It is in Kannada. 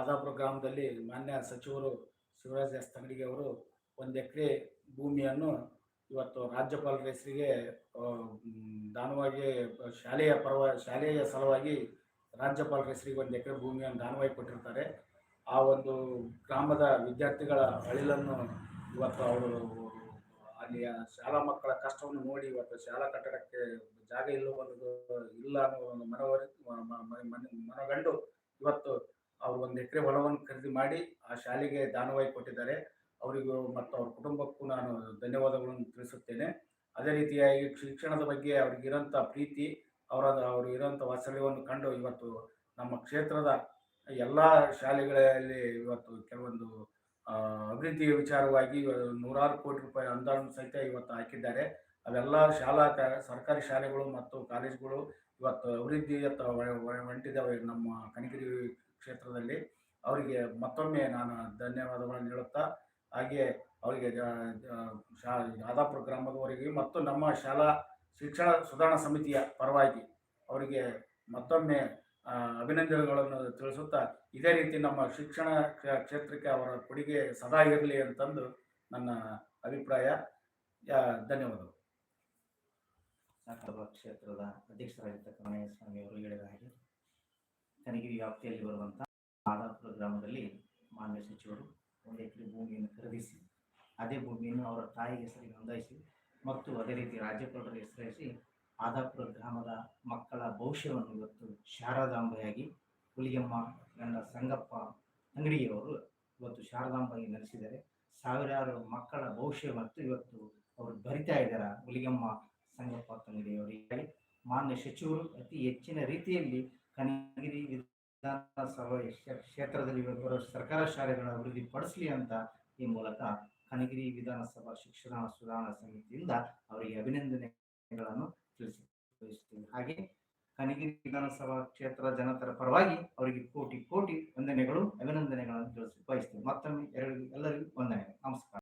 ಆದಾಪುರ ಗ್ರಾಮದಲ್ಲಿ ಮಾನ್ಯ ಸಚಿವರು ಶಿವರಾಜ್ ಎಸ್ ತಂಗಡಿಗೆ ಅವರು ಒಂದು ಎಕರೆ ಭೂಮಿಯನ್ನು ಇವತ್ತು ರಾಜ್ಯಪಾಲರ ಹೆಸರಿಗೆ ದಾನವಾಗಿ, ಶಾಲೆಯ ಪರವ, ಶಾಲೆಯ ಸಲುವಾಗಿ ರಾಜ್ಯಪಾಲರ ಹೆಸರಿಗೆ ಒಂದು ಎಕರೆ ಭೂಮಿಯನ್ನು ದಾನವಾಗಿ ಕೊಟ್ಟಿರ್ತಾರೆ. ಆ ಒಂದು ಗ್ರಾಮದ ವಿದ್ಯಾರ್ಥಿಗಳ ಅಳಿಲನ್ನು ಇವತ್ತು ಅವರು ಅಲ್ಲಿಯ ಶಾಲಾ ಮಕ್ಕಳ ಕಷ್ಟವನ್ನು ನೋಡಿ ಇವತ್ತು ಶಾಲಾ ಕಟ್ಟಡಕ್ಕೆ ಜಾಗ ಇಲ್ಲವನ್ನೋದು ಇಲ್ಲ ಅನ್ನೋ ಒಂದು ಮನವರಿ ಮನಗಂಡು ಇವತ್ತು ಅವರು ಒಂದು ಎಕರೆ ಹೊಲವನ್ನು ಖರೀದಿ ಮಾಡಿ ಆ ಶಾಲೆಗೆ ದಾನವಾಗಿ ಕೊಟ್ಟಿದ್ದಾರೆ. ಅವರಿಗೂ ಮತ್ತು ಅವ್ರ ಕುಟುಂಬಕ್ಕೂ ನಾನು ಧನ್ಯವಾದಗಳನ್ನು ತಿಳಿಸುತ್ತೇನೆ. ಅದೇ ರೀತಿಯಾಗಿ ಶಿಕ್ಷಣದ ಬಗ್ಗೆ ಅವ್ರಿಗಿರೋಂಥ ಪ್ರೀತಿ, ಅವರ ಅವರು ಇರೋಂಥ ವಾತ್ಸಲ್ಯವನ್ನು ಕಂಡು ಇವತ್ತು ನಮ್ಮ ಕ್ಷೇತ್ರದ ಎಲ್ಲ ಶಾಲೆಗಳಲ್ಲಿ ಇವತ್ತು ಕೆಲವೊಂದು ಅಭಿವೃದ್ಧಿ ಅಭಿವೃದ್ಧಿಯ ವಿಚಾರವಾಗಿ ನೂರಾರು ಕೋಟಿ ರೂಪಾಯಿ ಅನುದಾನ ಸಹಿತ ಇವತ್ತು ಹಾಕಿದ್ದಾರೆ. ಅವೆಲ್ಲ ಶಾಲಾ ಸರ್ಕಾರಿ ಶಾಲೆಗಳು ಮತ್ತು ಕಾಲೇಜುಗಳು ಇವತ್ತು ಅಭಿವೃದ್ಧಿಯತ್ತ ಹೊಂಟಿದ್ದಾವೆ ನಮ್ಮ ಕನಗಿರಿ ಕ್ಷೇತ್ರದಲ್ಲಿ ಅವರಿಗೆ ಮತ್ತೊಮ್ಮೆ ನಾನು ಧನ್ಯವಾದಗಳನ್ನು ಹೇಳುತ್ತಾ, ಹಾಗೆ ಅವರಿಗೆ ಶಾ ಯಾದಾಪುರ ಗ್ರಾಮದವರಿಗೆ ಮತ್ತು ನಮ್ಮ ಶಾಲಾ ಶಿಕ್ಷಣ ಸುಧಾರಣಾ ಸಮಿತಿಯ ಪರವಾಗಿ ಅವರಿಗೆ ಮತ್ತೊಮ್ಮೆ ಅಭಿನಂದನೆಗಳನ್ನು ತಿಳಿಸುತ್ತಾ, ಇದೇ ರೀತಿ ನಮ್ಮ ಶಿಕ್ಷಣ ಕ್ಷೇತ್ರಕ್ಕೆ ಅವರ ಕೊಡುಗೆ ಸದಾ ಇರಲಿ ಅಂತಂದು ನನ್ನ ಅಭಿಪ್ರಾಯ. ಧನ್ಯವಾದಗಳು. ಕ್ಷೇತ್ರದ ಅಧ್ಯಕ್ಷರಾಗಿರ್ತಕ್ಕಂಥ ಸ್ವಾಮಿ ಅವರು ಹೇಳಿದ ಹಾಗೆ ಕನಗಿರಿ ವ್ಯಾಪ್ತಿಯಲ್ಲಿ ಬರುವಂತಹ ಆದಾಪುರ ಗ್ರಾಮದಲ್ಲಿ ಮಾನ್ಯ ಸಚಿವರು ಒಂದು ಎಕರೆ ಭೂಮಿಯನ್ನು ಖರೀದಿಸಿ, ಅದೇ ಭೂಮಿಯನ್ನು ಅವರ ತಾಯಿಗೆ ಹೆಸರಿಗೆ ನೋಂದಾಯಿಸಿ ಮತ್ತು ಅದೇ ರೀತಿ ರಾಜ್ಯಪಾಲರ ಹೆಸರಿಸಿ ಆದಾಪುರ ಗ್ರಾಮದ ಮಕ್ಕಳ ಭವಿಷ್ಯವನ್ನು ಇವತ್ತು ಶಾರದಾಂಬೆಯಾಗಿ ಹುಲಿಯಮ್ಮ ನನ್ನ ಸಂಗಪ್ಪ ಅಂಗಡಿಯವರು ಇವತ್ತು ಶಾರದಾಂಬೆಯಾಗಿ ನಡೆಸಿದ್ದಾರೆ ಸಾವಿರಾರು ಮಕ್ಕಳ ಭವಿಷ್ಯ ಮತ್ತು ಇವತ್ತು ಅವರು ಬರಿತಾ ಇದ್ದಾರೆ ಹುಲಿಗೆಮ್ಮ ಸಂಗಪ್ಪ ತಂಗಡಿಯವರಿಗೆ ಮಾನ್ಯ ಸಚಿವರು ಅತಿ ಹೆಚ್ಚಿನ ರೀತಿಯಲ್ಲಿ ಕಣಗಿರಿ ವಿಧಾನಸಭಾ ಕ್ಷೇತ್ರದಲ್ಲಿ ಸರ್ಕಾರ ಶಾಲೆಗಳನ್ನು ಅಭಿವೃದ್ಧಿ ಪಡಿಸಲಿ ಅಂತ ಈ ಮೂಲಕ ಕಣಗಿರಿ ವಿಧಾನಸಭಾ ಶಿಕ್ಷಣ ಸುಧಾರಣಾ ಸಮಿತಿಯಿಂದ ಅವರಿಗೆ ಅಭಿನಂದನೆಗಳನ್ನು ತಿಳಿಸಿ ಹಾಗೆ ಕಣಗಿರಿ ವಿಧಾನಸಭಾ ಕ್ಷೇತ್ರ ಜನತರ ಪರವಾಗಿ ಅವರಿಗೆ ಕೋಟಿ ಕೋಟಿ ವಂದನೆಗಳು, ಅಭಿನಂದನೆಗಳನ್ನು ತಿಳಿಸಿ ಬಯಸ್ತೇನೆ. ಮತ್ತೊಮ್ಮೆ ಎರಡು, ಎಲ್ಲರಿಗೂ